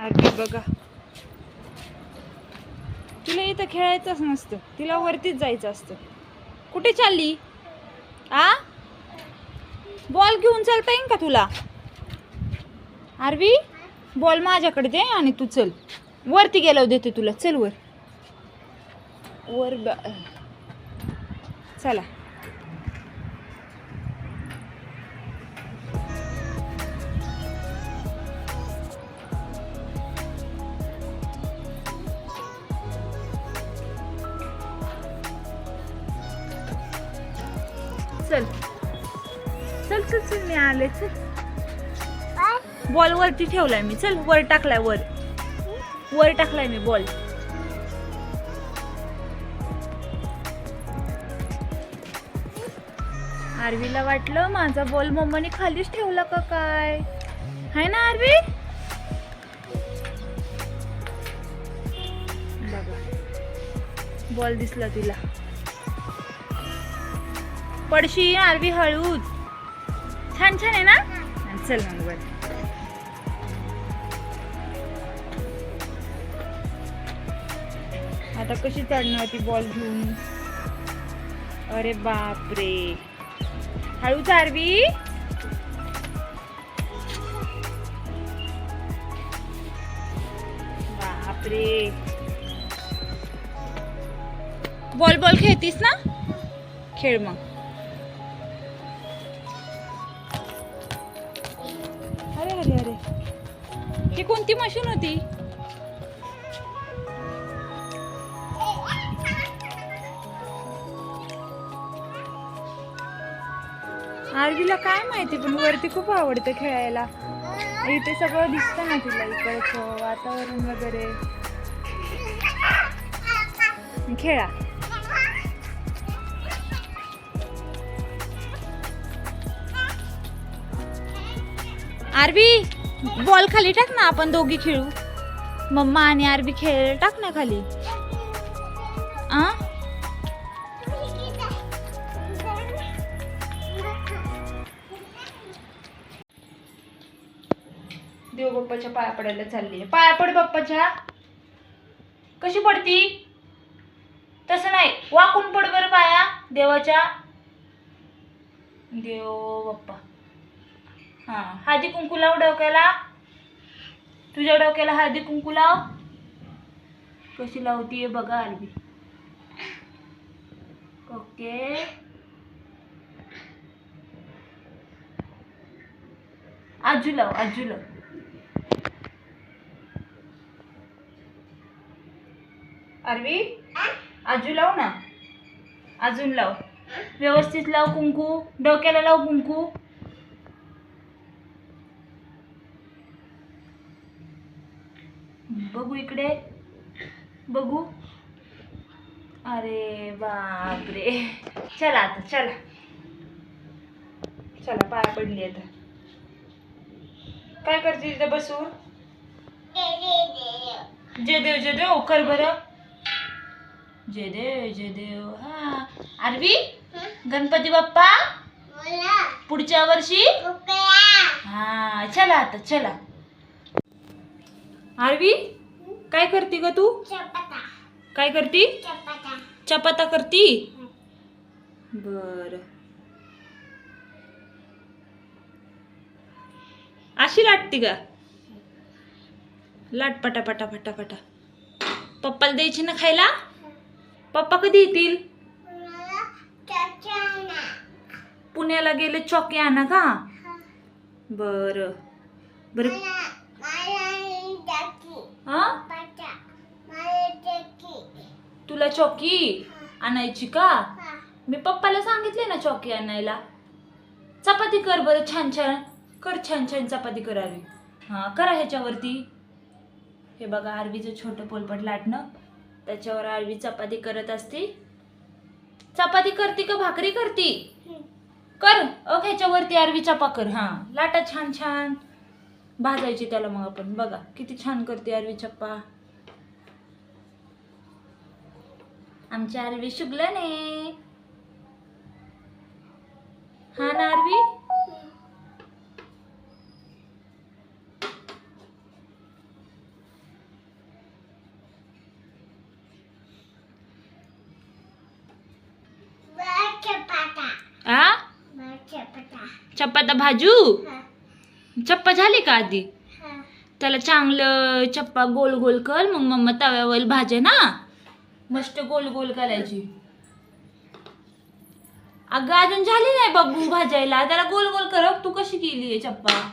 RB बघा. तिला इथं खेळायचंच नसतं. तिला वरतीच जायचं असतं. कुठे चालली? आ? बॉल घेऊन चालता येईल का तुला? आरवी बॉल माझ्याकडे दे आणि तू चल. वरती गेल्यावर देते तुला. चल वर. वर चला. चल. चल चल चल मी आले चल. बॉल वरती ठेवलाय मी. चल वर टाकलाय वर. वर टाकलाय मी बॉल आरवीला वाटलं माझा बॉल मम्माने खालीच ठेवला का काय? हाय ना आरवी? बॉल दिसला तिला. पडशी आरवी हळूच. छान छान आहे ना? चल मग बर. आता कशी चढणार ती बॉल घेऊन? अरे बापरे. हळूच आरवी. बापरे. बॉल बॉल खेळतीस ना? खेळ मग. ही कोणती मशीन होती? आरवीला काय माहिती पण वरती खूप आवडतं खेळायला. इथे सगळं दिसतं ना तिला इकडचं वातावरण वगैरे. खेळा. आरवी! बॉल खाली टाक ना आपण दोघी खेळू. मम्मा आणि आरबी खेळ टाक ना खाली. आ? देव बाप्पाच्या पाया पडायला चालली पाया पड बाप्पाच्या. कशी पडती? तसं नाही. वाकून पड बरं पाया देवाच्या. देव बाप्पा. हा. हळदी कुंकू लाव डोक्याला. तुझ्या डोक्याला हळदी कुंकू लाव. कशी लावतीये बघा अरबी ओके. आजू लाव आजू लाव. अरवी आजू लाव ना. अजून लाव. व्यवस्थित लाव कुंकू. डोक्याला लाव कुंकू. बघू इकडे. बघू. अरे बापरे. चला आता चला. चला पाया पडली आता. काय करते तिथं बसून? जय देव जय देव कर बरं. जय देव जय देव हा. आरवी गणपती बाप्पा पुढच्या वर्षी? हा चला आता चला. आरवी? काय करते ग तू? काय करती? चपाता. करती? बर. अशी लाटती का लाट पटा पटा पटा पटा. पप्पाला द्यायची ना खायला? पप्पा कधी येतील? पुण्याला गेले चॉकी आणा का? बर. बर. हा? तुला चॉकी आणायची का? मी पप्पाला सांगितले ना चॉकी आणायला. चपाती कर बरं छान छान. कर छान छान चपाती करावी. हा करा ह्याच्यावरती. हे बघा आरवीचं छोटं पोलपट लाटणं. त्याच्यावर आरवी चपाती करत असते. चपाती करते का भाकरी करती? कर. अ ह्याच्यावरती आरवी चपा कर. हा लाटा छान छान. भाजायची त्याला मग आपण. बघा किती छान करते आरवी चप्पा आमच्या आरवी शुगल्याने हा ना आरवी आ? चपाता भाजू? चप्पा झाली का आधी? त्याला चांगलं चप्पा गोल गोल कर मग मम्मा तव्यावर भाजे ना. मस्त गोल गोल करायची. अगं अजून झाली नाही बाबू भाजायला. त्याला गोल गोल कर तू कशी केली आहे चप्पा?